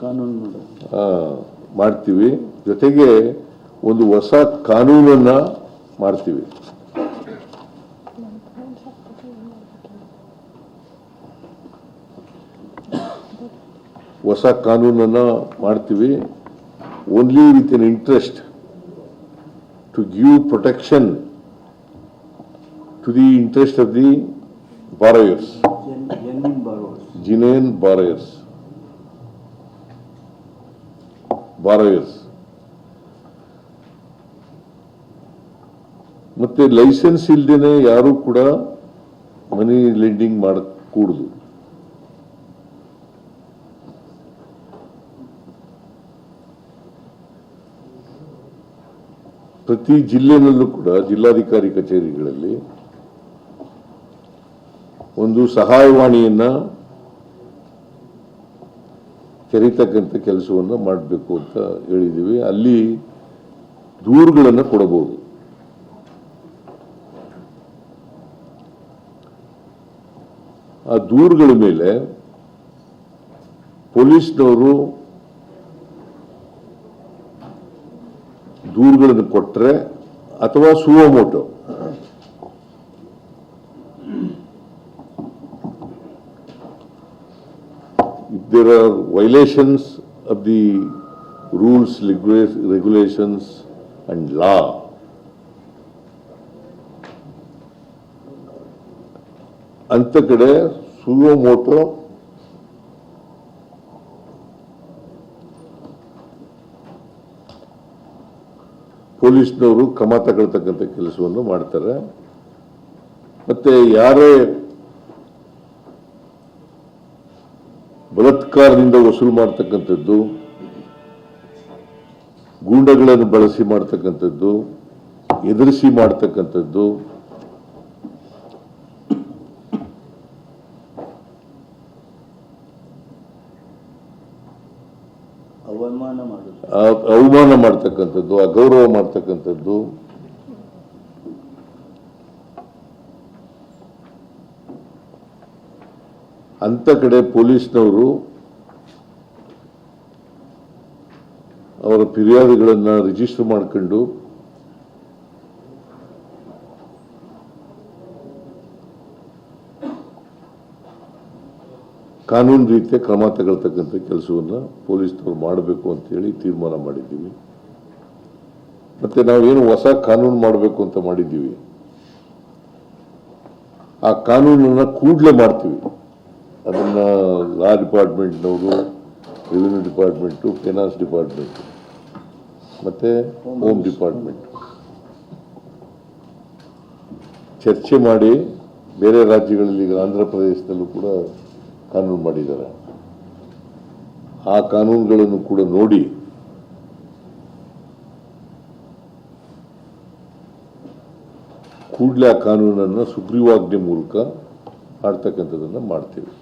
ಕಾನೂನು ಮಾಡ್ತೀವಿ. ಜೊತೆಗೆ ಒಂದು ಹೊಸ ಕಾನೂನನ್ನ ಮಾಡ್ತೀವಿ. ಹೊಸ ಕಾನೂನನ್ನ ಮಾಡ್ತೀವಿ. Only with an interest to give protection to the interest of the borrowers genuine borrowers borrowers ಮತ್ತೆ ಲೈಸೆನ್ಸ್ ಇಲ್ದೇನೆ ಯಾರು ಕೂಡ ಮನಿ ಲೆಂಡಿಂಗ್ ಮಾಡಕೂಡುದು. ಪ್ರತಿ ಜಿಲ್ಲೆನಲ್ಲೂ ಕೂಡ ಜಿಲ್ಲಾಧಿಕಾರಿ ಕಚೇರಿಗಳಲ್ಲಿ ಒಂದು ಸಹಾಯವಾಣಿಯನ್ನ ತೆರೀತಕ್ಕಂಥ ಕೆಲಸವನ್ನು ಮಾಡಬೇಕು ಅಂತ ಹೇಳಿದ್ದೀವಿ ಅಲ್ಲಿ ದೂರುಗಳನ್ನು ಕೊಡಬಹುದು. ಆ ದೂರುಗಳ ಮೇಲೆ ಪೊಲೀಸ್ನವರು ದೂರುಗಳನ್ನು ಕೊಟ್ಟರೆ ಅಥವಾ suo motu. There are violations of the rules, regulations and law, ಅಂತ ಕಡೆ ಸುವಮೋಟೋ ಪೊಲೀಸ್ನವರು ಕ್ರಮ ತಗೊಳ್ತಕ್ಕಂಥ ಕೆಲಸವನ್ನು ಮಾಡ್ತಾರೆ ಮತ್ತೆ ಯಾರೇ ಬಲಾತ್ಕಾರದಿಂದ ವಸೂಲು ಮಾಡ್ತಕ್ಕಂಥದ್ದು ಗೂಂಡಗಳನ್ನು ಬಳಸಿ ಮಾಡ್ತಕ್ಕಂಥದ್ದು ಎದುರಿಸಿ ಮಾಡ್ತಕ್ಕಂಥದ್ದು ಅವಮಾನ ಮಾಡ್ತಕ್ಕಂಥದ್ದು ಅಗೌರವ ಮಾಡ್ತಕ್ಕಂಥದ್ದು ಅಂತ ಕಡೆ ಪೊಲೀಸ್ನವರು ಅವರ ಫಿರ್ಯಾದುಗಳನ್ನು ರಿಜಿಸ್ಟರ್ ಮಾಡ್ಕೊಂಡು ಕಾನೂನು ರೀತಿಯ ಕ್ರಮ ತಗೊಳ್ತಕ್ಕಂಥ ಕೆಲಸವನ್ನು ಪೊಲೀಸ್ನವ್ರು ಮಾಡಬೇಕು ಅಂತೇಳಿ ತೀರ್ಮಾನ ಮಾಡಿದ್ದೀವಿ. ಮತ್ತೆ ನಾವೇನು ಹೊಸ ಕಾನೂನು ಮಾಡಬೇಕು ಅಂತ ಮಾಡಿದ್ದೀವಿ. ಆ ಕಾನೂನನ್ನು ಕೂಡಲೇ ಮಾಡ್ತೀವಿ. ಅದನ್ನ ಲಾ ಡಿಪಾರ್ಟ್ಮೆಂಟ್ನವರು ರೆವಿನ್ಯೂ ಡಿಪಾರ್ಟ್ಮೆಂಟು ಫೈನಾನ್ಸ್ ಡಿಪಾರ್ಟ್ಮೆಂಟ್ ಮತ್ತೆ ಹೋಮ್ ಡಿಪಾರ್ಟ್ಮೆಂಟ್ ಚರ್ಚೆ ಮಾಡಿ ಬೇರೆ ರಾಜ್ಯಗಳಲ್ಲಿ ಈಗ ಆಂಧ್ರ ಪ್ರದೇಶದಲ್ಲೂ ಕೂಡ ಕಾನೂನು ಮಾಡಿದ್ದಾರೆ. ಆ ಕಾನೂನುಗಳನ್ನು ಕೂಡ ನೋಡಿ ಕೂಡಲೇ ಆ ಕಾನೂನನ್ನು ಸುಗ್ರೀವಾಜ್ಞೆ ಮೂಲಕ ಮಾಡ್ತಕ್ಕಂಥದ್ದನ್ನು ಮಾಡ್ತೀವಿ.